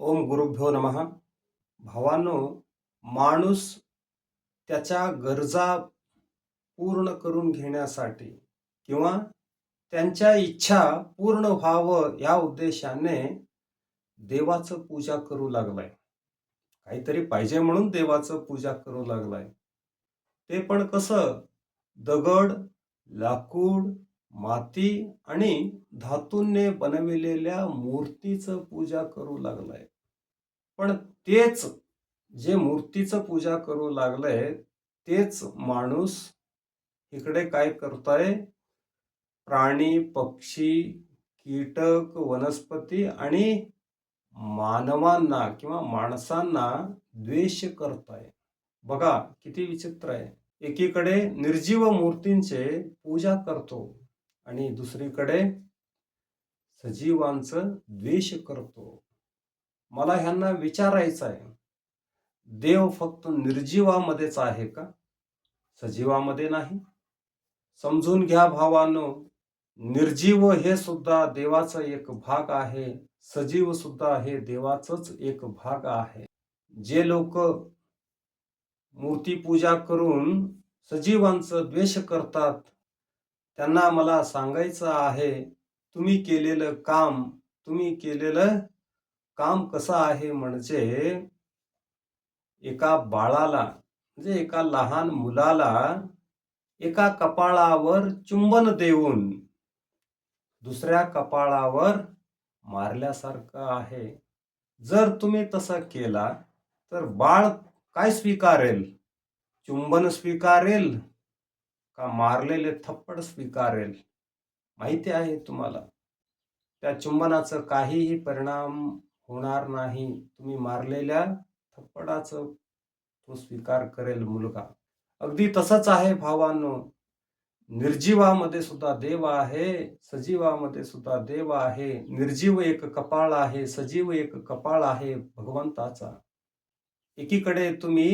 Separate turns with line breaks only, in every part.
ओम गुरुभ्यो नमः। भावानो माणूस त्याच्या गरजा पूर्ण करून घेण्यासाठी किंवा त्यांच्या इच्छा पूर्ण व्हावं या उद्देशाने देवाचं पूजा करू लागलाय. काहीतरी पाहिजे म्हणून देवाचं पूजा करू लागलाय. ते पण कसं? दगड लाकूड माती आणि धातूंने बनविलेल्या मूर्तीचं पूजा करू लागलाय. पण तेच जे मूर्तीचं पूजा करू लागलंय तेच माणूस इकडे काय करतोय? प्राणी पक्षी कीटक वनस्पती आणि मानवांना किंवा माणसांना द्वेष करताय. बघा किती विचित्र आहे. एकीकडे निर्जीव मूर्तींचे पूजा करतो. आणि दुसरीकडे सजीवांचं द्वेष करतो. मला ह्यांना विचारायचं आहे देव फक्त निर्जीवामध्येच आहे का? सजीवामध्ये नाही. समजून घ्या भावानो निर्जीव हे सुद्धा देवाचा एक भाग आहे सजीव सुद्धा हे देवाचंच एक भाग आहे. जे लोक मूर्तीपूजा करून सजीवांचं द्वेष करतात त्यांना मला सांगायचं आहे तुम्ही केलेलं काम तुम्ही केलेलं काम कसं आहे म्हणजे एका बाळाला म्हणजे एका लहान मुलाला एका कपाळावर चुंबन देऊन दुसऱ्या कपाळावर मारल्यासारखं आहे. जर तुम्ही तसं केला तर बाळ काय स्वीकारेल? चुंबन स्वीकारेल? का मारलेले थप्पड स्वीकारेल? माहिती आहे तुम्हाला. त्या चुंबनाचं काहीही परिणाम होणार नाही. तुम्ही मारलेल्या थप्पडाचं तो स्वीकार करेल मुलगा. अगदी तसंच आहे भावांनो. निर्जीवामध्ये सुद्धा देव आहे सजीवामध्ये सुद्धा देव आहे. निर्जीव एक कपाळ आहे सजीव एक कपाळ आहे भगवंताचा. एकीकडे तुम्ही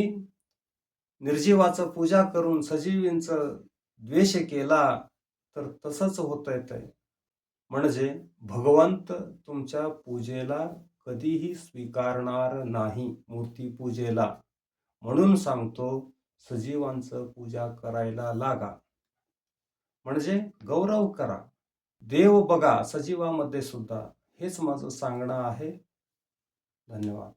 निर्जीवाचं पूजा करून सजीवींचं द्वेष केला तर तसंच होत आहे म्हणजे भगवंत तुमच्या पूजेला कधीही स्वीकारणार नाही मूर्ती पूजेला. म्हणून सांगतो सजीवांचं पूजा करायला लागा. म्हणजे गौरव करा. देव बघा सजीवामध्ये सुद्धा. हेच माझं सांगणं आहे. धन्यवाद.